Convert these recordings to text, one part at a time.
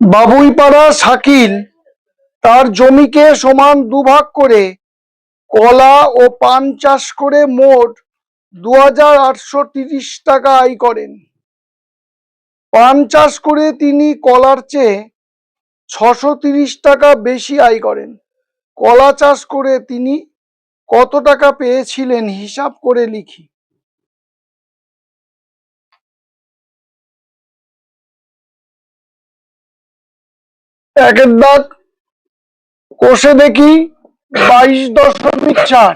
বাবুইপাড়া শাকিল তার জমিকে সমান দুভাগ করে কলা ও পান চাষ করে মোট দু টাকা আয় করেন। পান চাষ করে তিনি কলার চেয়ে ছশো টাকা বেশি আয় করেন। কলা চাষ করে তিনি কত টাকা পেয়েছিলেন হিসাব করে লিখি। একের দাগ কোষে দেখি বাইশ দশমিক চার।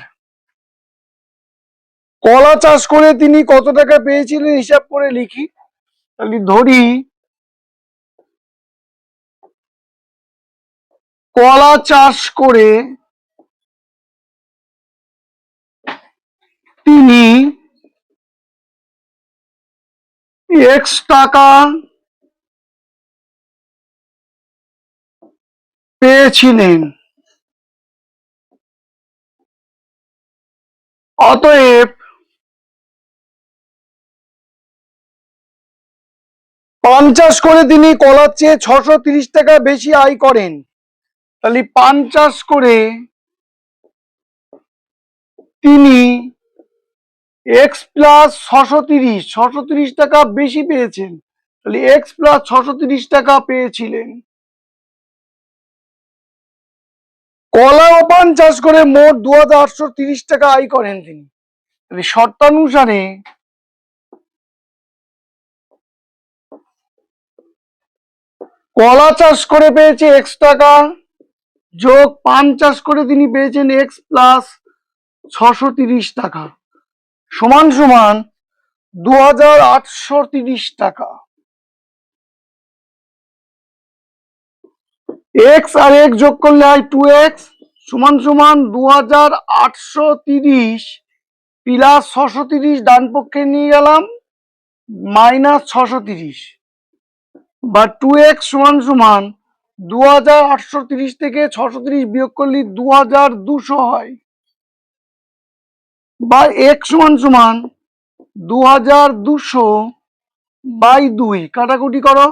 কলা চাষ করে তিনি কত টাকা পেয়েছিলেন হিসাব করে লিখি। তাহলে ধরি, কলা চাষ করে তিনি এক্স টাকা পেয়েছিলেন। অতএব পান চাষ করে তিনি কলার চেয়ে ছশো তিরিশ টাকা বেশি আয় করেন। তাহলে পান চাষ করে তিনি এক্স প্লাস ছশো তিরিশ ছশো তিরিশ টাকা বেশি পেয়েছেন। তাহলে এক্স প্লাস ছশো তিরিশ টাকা পেয়েছিলেন। কলা ও পান চাষ করে মোট দু টাকা আয় করেন তিনি। শর্তানুসারে কলা চাষ করে পেয়েছে এক্স টাকা, যোগ পান চাষ করে তিনি পেয়েছেন এক্স প্লাস ছশো টাকা। সমান সমান দু টাকা। এক্স আর এক্স যোগ করলে হয় টু এক্স সমান সমান দু হাজার আটশো তিরিশ প্লাস ছশো তিরিশ ডান পক্ষে নিয়ে গেলাম মাইনাস ছশো তিরিশ। বা টু এক্স সমান সমান দু হাজার আটশো তিরিশ থেকে ছশো তিরিশ বিয়োগ করলে দু হাজার দুশো হয়। বা এক সমান সমান দু হাজার দুশো বাই দুই। কাটাকুটি করো।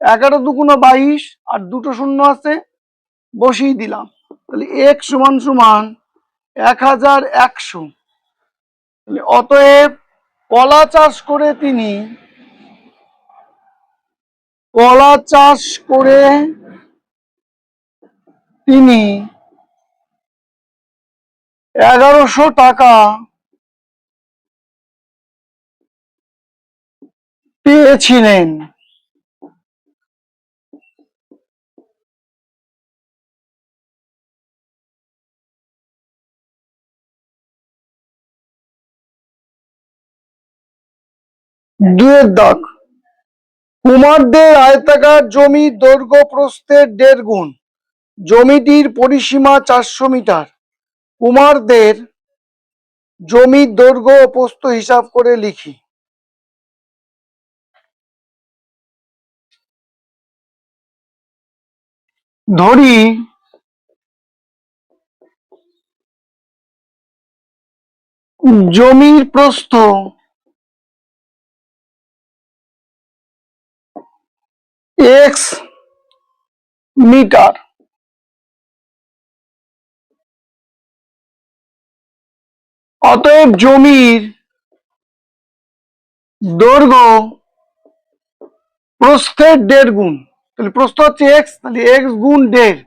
এগারো দুগুণ বাইশ আর দুটো শূন্য আছে, বসিয়ে দিলাম। তাহলে এক সমান সমান এক হাজার একশো। অতএব কলা চাষ করে তিনি কলা চাষ করে তিনি এগারোশো টাকা পেয়েছিলেন। দুয়ের দাগ। কুমারদের আয়তাকার জমি দৈর্ঘ্য প্রস্থের দেড় গুণ। জমিটির পরিসীমা চারশো মিটার। কুমারদের জমির দৈর্ঘ্য ও প্রস্থ হিসাব করে লিখি। ধরি জমির প্রস্থ এক্স মিটার অতএব জমির দৈর্ঘ্য প্রস্থের দেড় গুণ। তাহলে প্রস্থ হচ্ছে এক্স তাহলে এক্স গুণ দেড়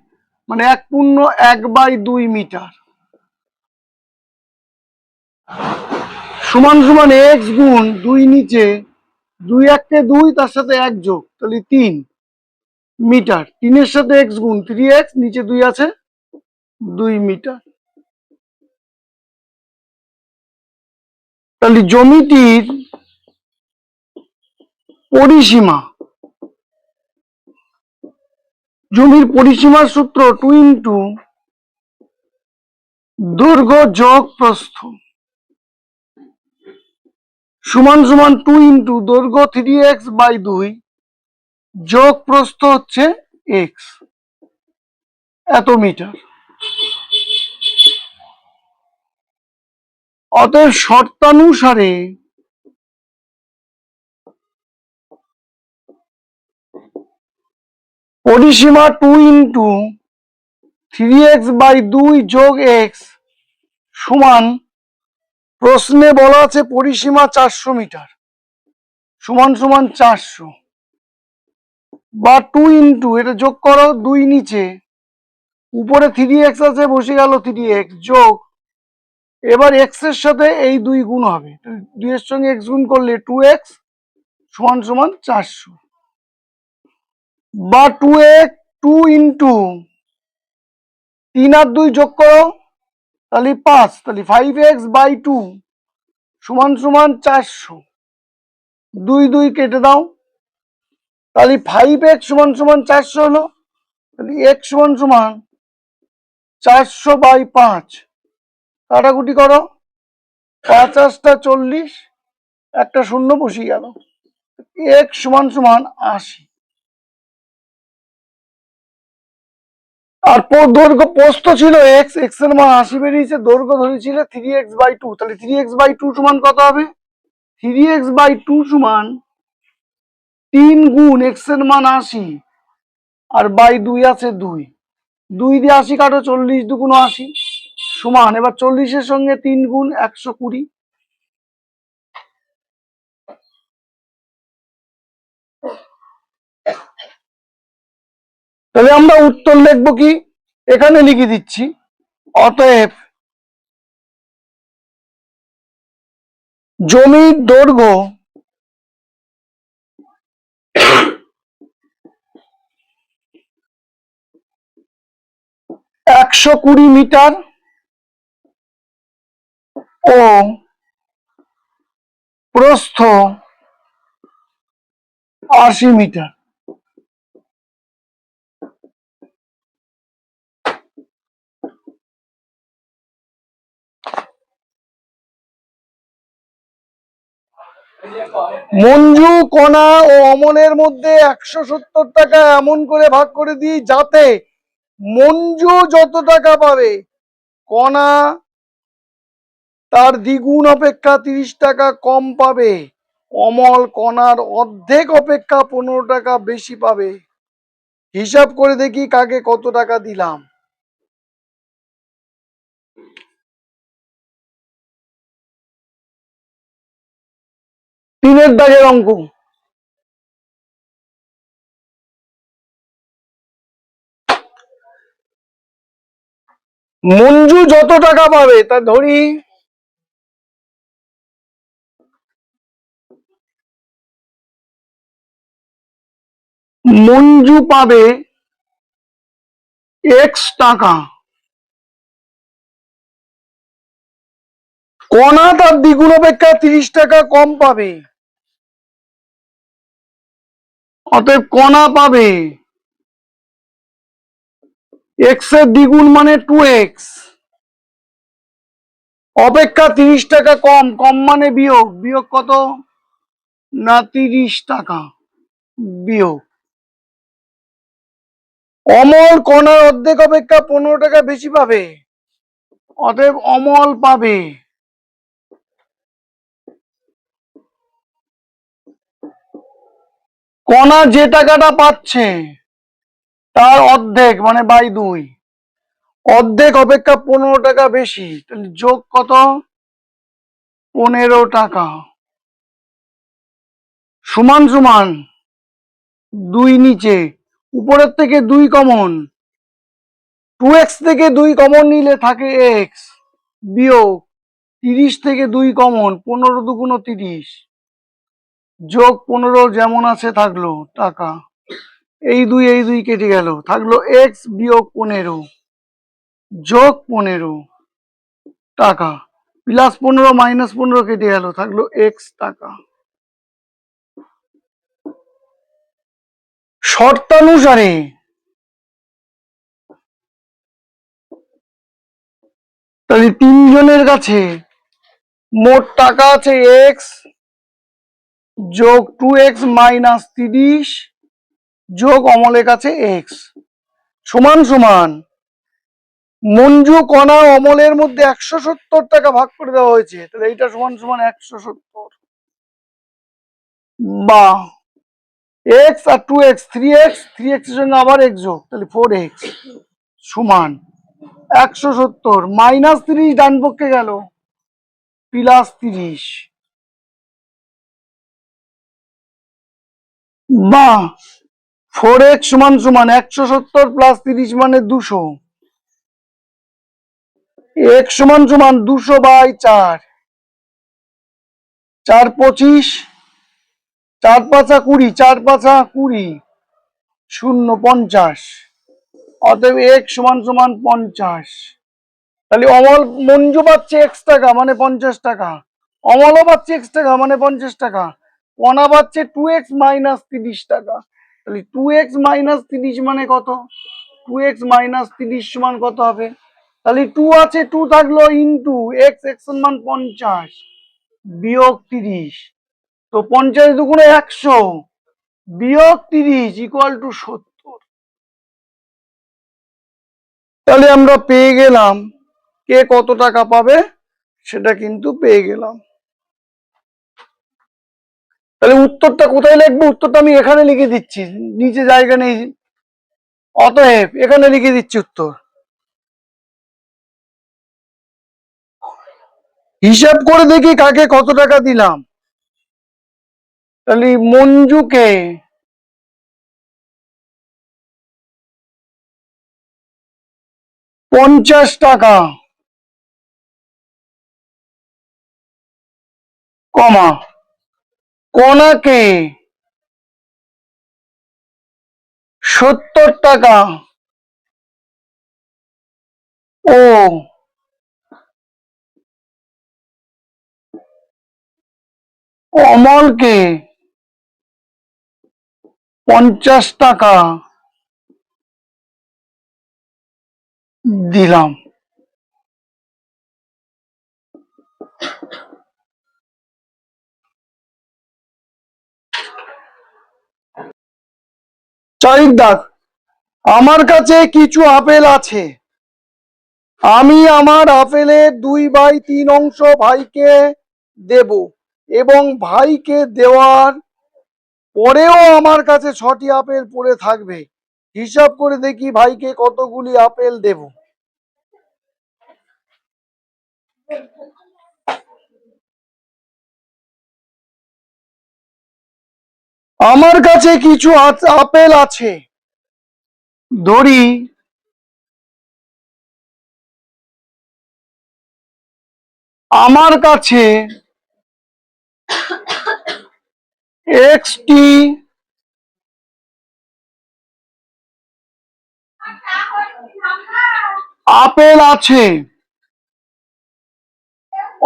মানে এক পূর্ণ এক বাই দুই মিটার। সমান সমান এক্স গুণ দুই নিচে দুই এককে দুই, তার সাথে এক যোগ, তাহলে তিন। মিটার, তিনের সাথে এক্স গুণ থ্রি এক্স নিচে দুই আছে, দুই মিটার। তাহলে জমিটির পরিসীমা, জমির পরিসীমার সূত্র টু ইন্টু দৈর্ঘ্য যোগ প্রস্থ সমান সমান টু ইন্টু দৈর্ঘ্য থ্রি এক্স বাই দুই যোগ প্রস্থ হচ্ছে এক্স এত মিটার। অতএব শর্তানুসারে পরিসীমা two into three x by দুই যোগ এক্স সমান প্রশ্নে বলা আছে পরিসীমা চারশো মিটার। সমান সমান চারশো। বা টু ইন্টু এটা যোগ করো দুই নিচে। উপরে থ্রি এক্স আছে, বসে গেল থ্রি এক্স যোগ। এবার এক্সের সাথে এই দুই গুণ হবে। দুই এর সঙ্গে এক্স গুণ করলে টু এক্স সমান সমান চারশো। বা টু এক্স টু ইন্টু তিন আর দুই যোগ করো তাহলে পাঁচ, তাহলে ফাইভ এক্স বাই টু সমান সমান চারশো। দুই দুই কেটে দাও। তাহলে ফাইভ এক্স সমান সমান চারশো হলো, তাহলে এক্স সমান সমান চারশো বাই পাঁচ। কাটাকুটি করো। পঞ্চাশটা চল্লিশ, একটা শূন্য বসিয়ে গেল। এক্স সমান সমান আশি। আর দৈর্ঘ্য পোস্ত ছিল এক্স এক্সের মান আশি বেরিয়েছে, দৈর্ঘ্য ধরেছিল থ্রি এক্স বাই টু তাহলে থ্রি এক্স বাই টু সমান কত হবে? থ্রি এক্স বাই টু সমান তিন গুণ এক্সের মান আশি, আর বাই দুই আছে দুই। দুই দিয়ে আশি কাটো চল্লিশ দুগুণ আশি সমান। এবার চল্লিশের সঙ্গে তিন গুণ একশো কুড়ি। তাহলে আমরা উত্তর লিখব কি? এখানে লিখে দিচ্ছি, অতএব জমির দৈর্ঘ্য একশো কুড়ি মিটার ও প্রস্থ আশি মিটার। মঞ্জু, কণা ও অমনের মধ্যে একশো সত্তর টাকা এমন করে ভাগ করে দিই যাতে মঞ্জু যত টাকা পাবে। কণা তার দ্বিগুণ অপেক্ষা তিরিশ টাকা কম পাবে। অমল কণার অর্ধেক অপেক্ষা পনেরো টাকা বেশি পাবে। হিসাব করে দেখি কাকে কত টাকা দিলাম। তিনের দাগের অঙ্ক। মঞ্জু যত টাকা পাবে, তা ধরি। মঞ্জু পাবে এক্স টাকা। কণা তার দ্বিগুণ অপেক্ষা তিরিশ টাকা কম পাবে। অতএব কণা পাবে। এক্সের দ্বিগুণ মানে টু এক্স অপেক্ষা তিরিশ টাকা কম কম মানে বিয়োগ। বিয়োগ কত? না, তিরিশ টাকা বিয়োগ। অমল কণার অর্ধেক অপেক্ষা পনেরো টাকা বেশি পাবে। অতএব অমল পাবে। কণা যে টাকাটা পাচ্ছে, তার অর্ধেক মানে বাই দুই, অর্ধেক অপেক্ষা পনেরো টাকা বেশি, তাহলে যোগ কত? পনেরো টাকা। সমান সমান দুই নিচে, উপরের থেকে দুই কমন টু এক্স থেকে দুই কমন নিলে থাকে এক্স বিয়োগ তিরিশ থেকে দুই কমন, পনেরো দুগুণ তিরিশ। যোগ পনেরো যেমন আছে থাকল টাকা। এই দুই এই দুই কেটে গেল। থাকল এক্স বিয়োগ পনেরো। যোগ পনেরো টাকা। প্লাস পনেরো মাইনাস পনেরো কেটে গেল। থাকল এক্স টাকা। শর্তানুসারে তাহলে তিনজনের কাছে মোট টাকা আছে এক্স যোগ টু এক্স মাইনাস তিরিশ যোগ অমলের কাছে এক্স সমান সমান মঞ্জু কণা অমলের মধ্যে একশো সত্তর টাকা ভাগ করে দেওয়া হয়েছে, তাহলে এইটা সমান সমান একশো সত্তর। বা এক্স আর two x three x three এক্সের সঙ্গে আবার এক্স যোগ, তাহলে ফোর এক্স সমান একশো সত্তর মাইনাস তিরিশ ডান পক্ষে গেল প্লাস তিরিশ। বা ফোর এক্স সমান সমান একশো সত্তর প্লাস তিরিশ মানে দুশো। এক্স সমান সমান দুশো বাই চার। চার পঁচিশ, চার পাঁচা কুড়ি, চার পাঁচা কুড়ি, শূন্য পঞ্চাশ। অতএব এক সমান সমান পঞ্চাশ। তাহলে অমল মঞ্জু পাচ্ছে এক্স টাকা মানে পঞ্চাশ টাকা। অমলও পাচ্ছে এক্স টাকা মানে পঞ্চাশ টাকা। কণা পাচ্ছে টু এক্স মাইনাস তিরিশ টাকা। তাহলে টু এক্স মাইনাস তিরিশ মানে কত? টু এক্স মাইনাস তিরিশ সমান কত হবে? তাহলে টু আছে টু থাকল ইন্টু এক্স এক্স মান পঞ্চাশ, বিয়োগ তিরিশ। তো পঞ্চাশ দুগুণে একশো, বিয়োগ তিরিশ ইকুয়াল টু সত্তর। তাহলে আমরা পেয়ে গেলাম। কে কত টাকা পাবে? সেটা কিন্তু পেয়ে গেলাম। তাহলে উত্তরটা কোথায় লিখব? উত্তরটা আমি এখানে লিখে দিচ্ছি। নিচে জায়গা নেই। অতএব এখানে লিখে দিচ্ছি উত্তর। হিসাব করে দেখি কাকে কত টাকা দিলাম। তাহলে মঞ্জুকে পঞ্চাশ টাকা কমা। কনাকে সত্তর টাকা ও অমলকে পঞ্চাশ টাকা দিলাম। দাগ আমার কাছে কিছু আপেল আছে। আমি আমার আপেলের দুই বাই তিন অংশ ভাইকে দেব এবং ভাইকে দেওয়ার পরেও আমার কাছে ছটি আপেল পড়ে থাকবে। হিসাব করে দেখি ভাইকে কতগুলি আপেল দেব। আমার কাছে কিছু আপেল আছে। ধরি আমার কাছে এক্সটি আপেল আছে।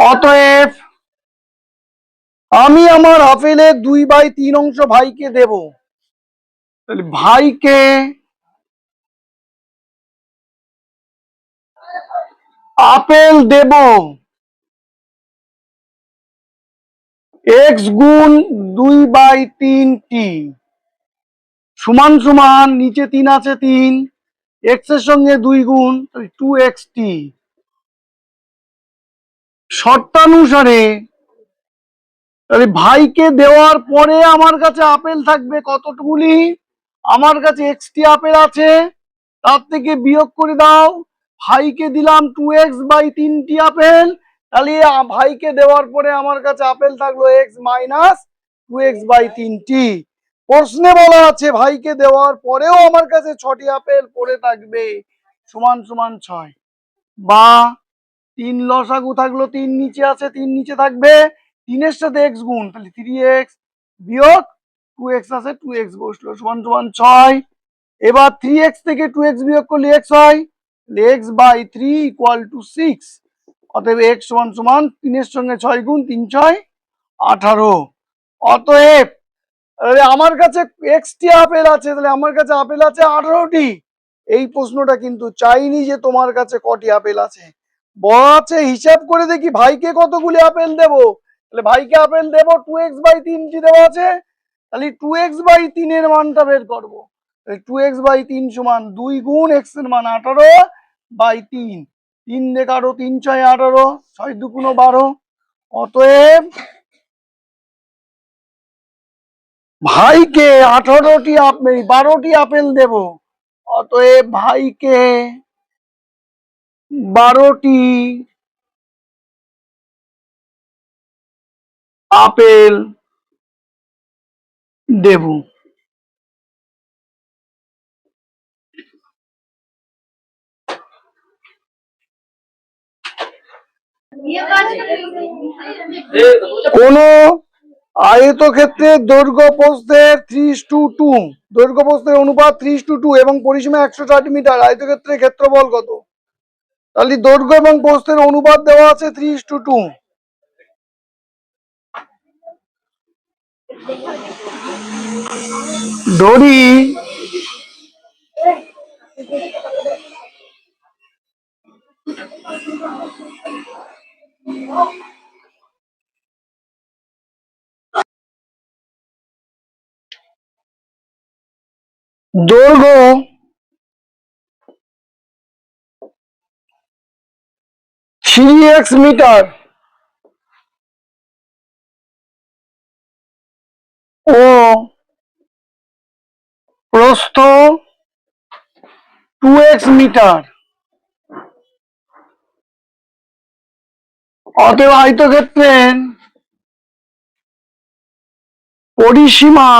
অতএব আমি আমার আপেলের দুই বাই তিন অংশ ভাইকে দেব। তাহলে ভাইকে আপেল দেব। এক্স গুণ দুই বাই তিন টি। সমান সমান নিচে তিন আছে তিন, এক্সের সঙ্গে দুই গুণ টু এক্স টি। শর্তানুসারে তাহলে ভাইকে দেওয়ার পরে আমার কাছে আপেল থাকবে কতগুলি আমার কাছে এক্সটি আপেল আছে, তার থেকে বিয়োগ করে দাও। ভাইকে দিলাম টু এক্স বাই তিনটি আপেল। তাহলে ভাইকে দেওয়ার পরে আমার কাছে আপেল থাকল x minus two x by তিনটি। প্রশ্নে বলা আছে, ভাইকে দেওয়ার পরেও আমার কাছে ছটি আপেল পড়ে থাকবে। সমান সমান ছয়। বা, তিন লসাগু থাকল, তিন নিচে আছে, তিন নিচে থাকবে। তিনের সাথে এক্স গুণ, তাহলে থ্রি এক্স বিয়োগ টু এক্স আছে টু এক্স বসল, সমান সমান ছয়। এবার থ্রি এক্স থেকে টু এক্স বিয়োগ করলে এক্স হয় x by three equal to six অতএব এক্স সমান সমান তিনের সঙ্গে ছয় গুণ, তিন ছয়, আঠারো। অতএব আমার কাছে এক্সটি আপেল আছে, তাহলে আমার কাছে আপেল আছে আঠারোটি। এই প্রশ্নটা কিন্তু চাইনি যে তোমার কাছে কটি আপেল আছে। বড় আছে হিসাব করে দেখি ভাইকে কতগুলি আপেল দেব। তাহলে ভাইকে আপেল দেবো টু এক্স বাই তিনটি দেওয়া আছে? তাহলে টু এক্স বাই তিনের মানটা বের করব। টু এক্স বাই তিন সমান দুই গুণ এক্সের মান আঠারো বাই তিন। তিন দেখারো তিন ছয় আঠারো, ছয় দুগুণ বারো। অতএব ভাইকে আঠারোটি আপেল বারোটি আপেল দেব। অতএব ভাইকে বারোটি আপেল দেব কোন আয়তক্ষেত্রের দৈর্ঘ্য প্রস্থের থ্রি টু টু, দৈর্ঘ্য প্রস্থের অনুপাত থ্রি টু টু এবং পরিসীমা একশো ষাট মিটার আয়তক্ষেত্রের ক্ষেত্রফল কত? তাহলে দৈর্ঘ্য এবং প্রস্থের অনুপাত দেওয়া আছে থ্রি টু টু। ধরি দৈর্ঘ্য থ্রি এক্স মিটার। ও প্রস্থ টু এক্স মিটার অতএব আয়তক্ষেত্রের পরিসীমা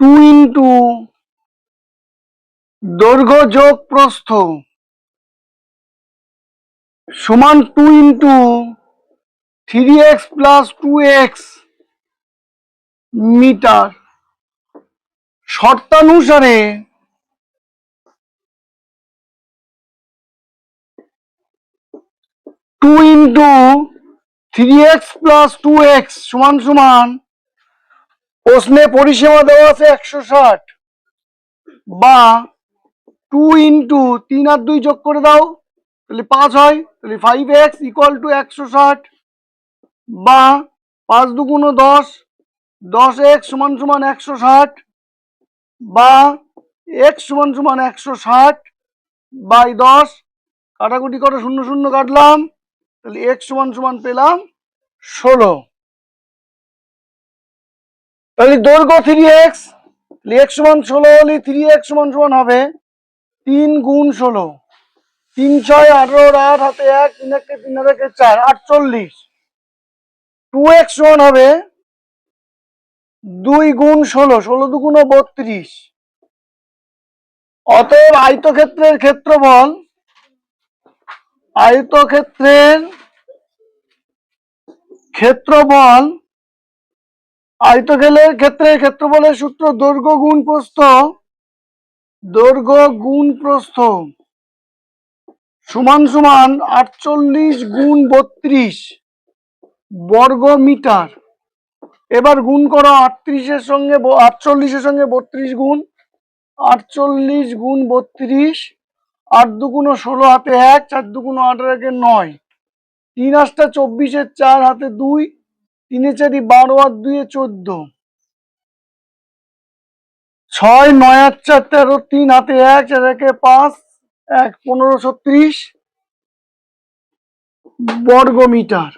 টু ইন্টু দৈর্ঘ্য যোগ প্রস্থ সমান two into three x plus two x metre. শর্তানুসারে two into three x plus two x সমান সমান প্রশ্নে পরিসীমা দেওয়া আছে একশো ষাট বা টু ইন্টু তিন আর দুই যোগ করে দাও, তাহলে পাঁচ হয়, তাহলে ফাইভ এক্স ইকুয়াল টু একশো ষাট বা পাঁচ দুগুণ দশ দশ এক্স সমান সমান একশো ষাট বা এক্স সমান সমান একশো ষাট বাই দশ, কাটাকুটি করে শূন্য শূন্য কাটলাম, তাহলে এক্স সমান সমান পেলাম ষোলো। তাহলে দৈর্ঘ্য থ্রি এক্স এক্স সমান ষোলো হলে থ্রি এক্স সমান সমান হবে তিন গুণ ষোলো। তিন ছয় আঠারো আট, হাতে এক, তিন একে তিন একে চার, আটচল্লিশ। টু এক্স সমান হবে দুই গুণ ষোলো ষোলো দুগুণ বত্রিশ। অতএব আয়তক্ষেত্রের ক্ষেত্রফল আয়তক্ষেত্রের ক্ষেত্রফল, আয়তক্ষেত্রের ক্ষেত্রে ক্ষেত্রফলের সূত্র দৈর্ঘ্য গুণ প্রস্থ, দৈর্ঘ্য গুণ প্রস্থ, সমান সমান আটচল্লিশ গুণ বত্রিশ বর্গ মিটার এবার গুণ করো আটত্রিশের সঙ্গে আটচল্লিশের সঙ্গে বত্রিশ গুণ। আটচল্লিশ গুণ বত্রিশ, আট দুগুণ ষোলো হাতে এক, চার দুগুণ আঠারো একে নয়। তিন আটটা চব্বিশের চার হাতে দুই, তিনে চারি বারো আর দুয়ে চোদ্দ। ছয়, নয় আট চার তেরো, তিন হাতে এক, চার একে পাঁচ, এক পনেরো ছত্রিশ বর্গ মিটার